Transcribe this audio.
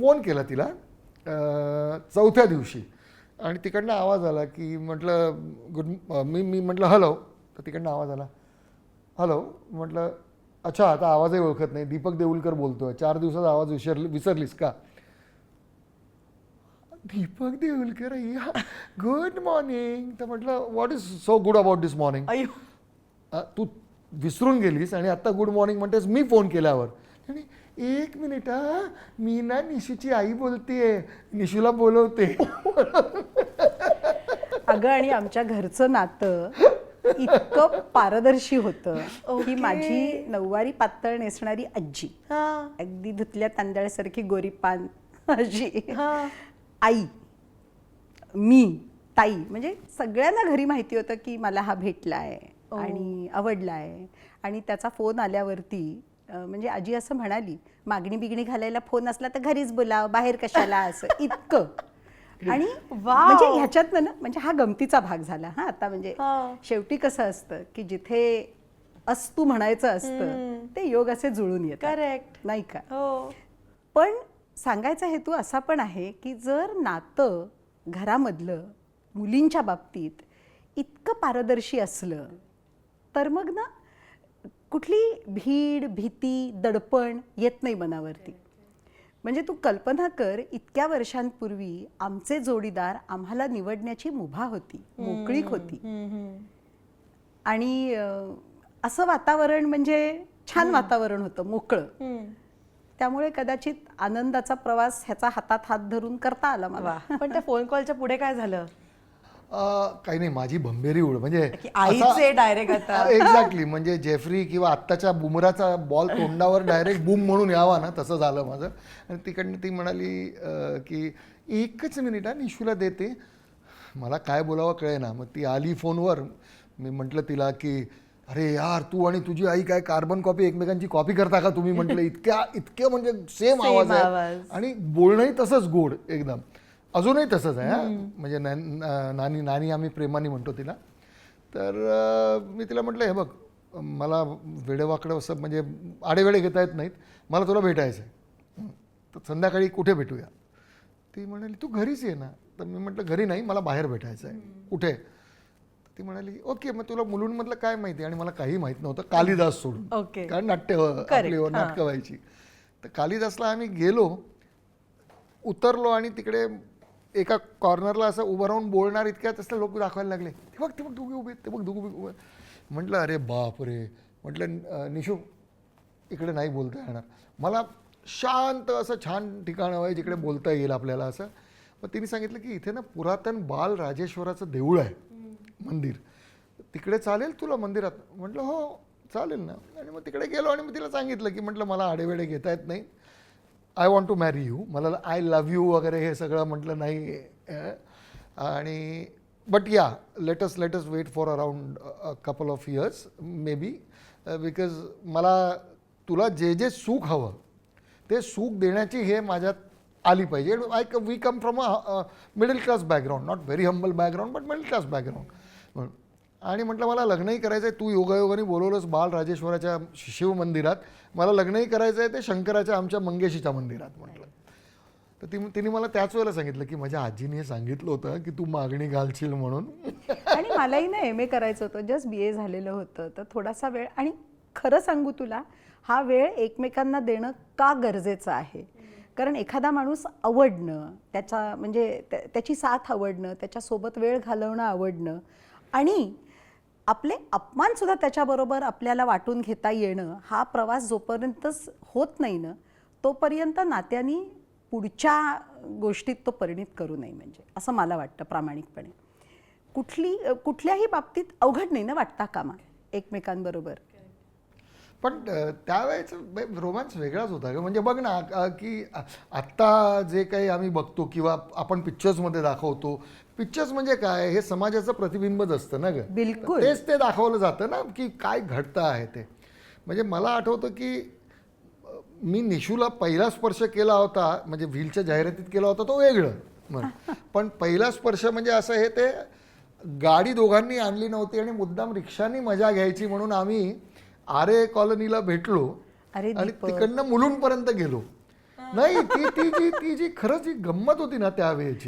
Phone केला तिला चौथ्या दिवशी. आणि तिकडनं आवाज आला की म्हटलं गुड मी मी म्हटलं हॅलो. तर तिकडनं आवाज आला हॅलो. म्हटलं अच्छा आता आवाजही ओळखत नाही. दीपक देऊलकर बोलतोय. चार दिवसाचा आवाज विसरली विसरलीस का? दीपक देऊलकर या गुड मॉर्निंग तर म्हटलं what is so good about this morning तू विसरून गेलीस आणि आता गुड मॉर्निंग म्हणतेस मी फोन केल्यावर. आणि एक मिनिट हा? मी ना निशूची आई बोलतेय. निशूला बोलवते. अगं आणि आमच्या घरचं नातं इतकं पारदर्शी होतं की माझी नऊवारी पातळ नेसणारी आजी हा. अगदी धुतल्या तांदळासारखी गोरी पान अशी हा. आई मी ताई म्हणजे सगळ्यांना घरी माहिती होतं की मला हा भेटलाय आणि आवडलाय. आणि त्याचा फोन आल्यावरती म्हणजे आजी असं म्हणाली मागणी बिगणी घालायला फोन असला तर घरीच बोलाव बाहेर कशाला असं. इतकं. आणि वाव. म्हणजे ह्याच्यातनं ना म्हणजे हा गमतीचा भाग झाला हा. आता म्हणजे. शेवटी कसं असतं की जिथे अस्तू म्हणायचं असतं ते योग असे जुळून येतात. करेक्ट. नाही का? हो. पण सांगायचा हेतू असा पण आहे की जर नातं घरामधलं मुलींच्या बाबतीत इतकं पारदर्शी असलं तर मग ना कुठली भीड भीती दडपण येत नाही मनावरती. म्हणजे तू कल्पना कर इतक्या वर्षांपूर्वी आमचे जोडीदार आम्हाला निवडण्याची मुभा होती मोकळीक होती. आणि असं वातावरण म्हणजे छान वातावरण होतं मोकळं. त्यामुळे कदाचित आनंदाचा प्रवास ह्याचा हातात हात धरून करता आला मला. पण त्या फोन कॉलच्या पुढे काय झालं? काही नाही माझी भंभेरी उड म्हणजे आईचे direct आता. एक्झॅक्टली म्हणजे जेफ्री किंवा आत्ताच्या बुमराचा बॉल तोंडावर डायरेक्ट बूम म्हणून यावा ना तसं झालं माझं. आणि तिकडनं ती म्हणाली की एकच मिनिट हा निशूला देते. मला काय बोलावं कळे ना मग ती आली फोनवर. मी म्हटलं तिला की अरे यार तू आणि तुझी आई काय कार्बन कॉपी एकमेकांची कॉपी करता का? तुम्ही म्हटलं इतक्या इतके म्हणजे सेम आवाज आहे. आवाज. आणि बोलणंही तसंच गोड एकदम. अजूनही तसंच आहे. म्हणजे नानी नानी आम्ही प्रेमाने म्हणतो तिला. तर मी तिला म्हटलं हे बघ मला वेडेवाकडं असं म्हणजे आडेवेडे घेता येत नाहीत. मला तुला भेटायचं आहे तर संध्याकाळी कुठे भेटूया? ती म्हणाली तू घरीच ये ना. तर मी म्हटलं घरी नाही मला बाहेर भेटायचं आहे कुठे? ती म्हणाली ओके मग तुला मुलुंडमधलं काय माहिती? आहे?" आणि मला काही माहीत नव्हतं कालिदास सोडून. ओके. कारण नाट्य आपली. नाटकं व्हायची. तर कालिदासला आम्ही गेलो उतरलो आणि तिकडे एका कॉर्नरला असं उभं राहून बोलणार इतक्यात असं लोक दाखवायला लागले. ते बघ ते बघ दोघे उभे ते बघ दोघे उभे म्हटलं अरे बाप रे. म्हटलं निशू इकडे नाही बोलता येणार. मला शांत असं छान ठिकाण हवं आहे जिकडे बोलता येईल आपल्याला असं. मग तिने सांगितलं की इथे ना पुरातन बाल राजेश्वराचं देऊळ आहे मंदिर. तिकडे चालेल तुला मंदिरात? म्हटलं हो चालेल ना. आणि मग तिकडे गेलो आणि मग तिला सांगितलं की म्हटलं मला आडेवेडे घेता येत नाही I want to marry you मला आय लव्ह यू वगैरे हे सगळं म्हटलं नाही आणि बट या let's let's wait for around couple of years maybe because मला तुला जे जे सुख हवं ते सुख देण्याची हे माझ्यात आली पाहिजे. I we come from a middle class background not very humble background but middle class background आणि म्हटलं मला लग्नही करायचं आहे तू योगायोगाने बोलवलंस बाल राजेश्वराच्या शिव मंदिरात मला लग्नही करायचं आहे ते शंकराच्या आमच्या मंगेशीच्या मंदिरात म्हटलं. तर ती तिने मला त्याच वेळेला सांगितलं की माझ्या आजीने हे सांगितलं होतं की तू मागणी घालशील म्हणून. आणि मलाही ना एम ए करायचं होतं जस्ट बी ए झालेलं होतं. तर थोडासा वेळ आणि खरं सांगू तुला हा वेळ एकमेकांना देणं का गरजेचं आहे? कारण एखादा माणूस आवडणं त्याचा म्हणजे त्याची साथ आवडणं त्याच्यासोबत वेळ घालवणं आवडणं आणि आपले अपमान सुद्धा त्याच्याबरोबर आपल्याला वाटून घेता येणं हा प्रवास जोपर्यंतच होत नाही ना तोपर्यंत नात्यांनी पुढच्या गोष्टीत तो परिणित करू नये म्हणजे असं मला वाटतं प्रामाणिकपणे. कुठली कुठल्याही बाबतीत अवघड नाही ना वाटता कामा एकमेकांबरोबर. पण अ, त्यावेळेचं रोमांस वेगळाच होता ग. म्हणजे बघ ना की आत्ता जे काही आम्ही बघतो किंवा आपण पिक्चर्समध्ये दाखवतो पिक्चर्स म्हणजे काय? हे समाजाचं प्रतिबिंबच असतं ना ग. बिलकुल. तेच ते दाखवलं जातं ना की काय घडतं आहे ते. म्हणजे मला आठवतं की मी निशूला पहिला स्पर्श केला होता म्हणजे व्हीलच्या जाहिरातीत केला होता तो वेगळं पण पहिला स्पर्श म्हणजे असं हे ते गाडी दोघांनी आणली नव्हती आणि मुद्दाम रिक्षानी मजा घ्यायची म्हणून आम्ही आरे कॉलनीला भेटलो अरे आणि. तिकडनं मुलुंडपर्यंत गेलो नाही ती ती जी ती जी खरंच जी गंमत होती ना त्यावेळेची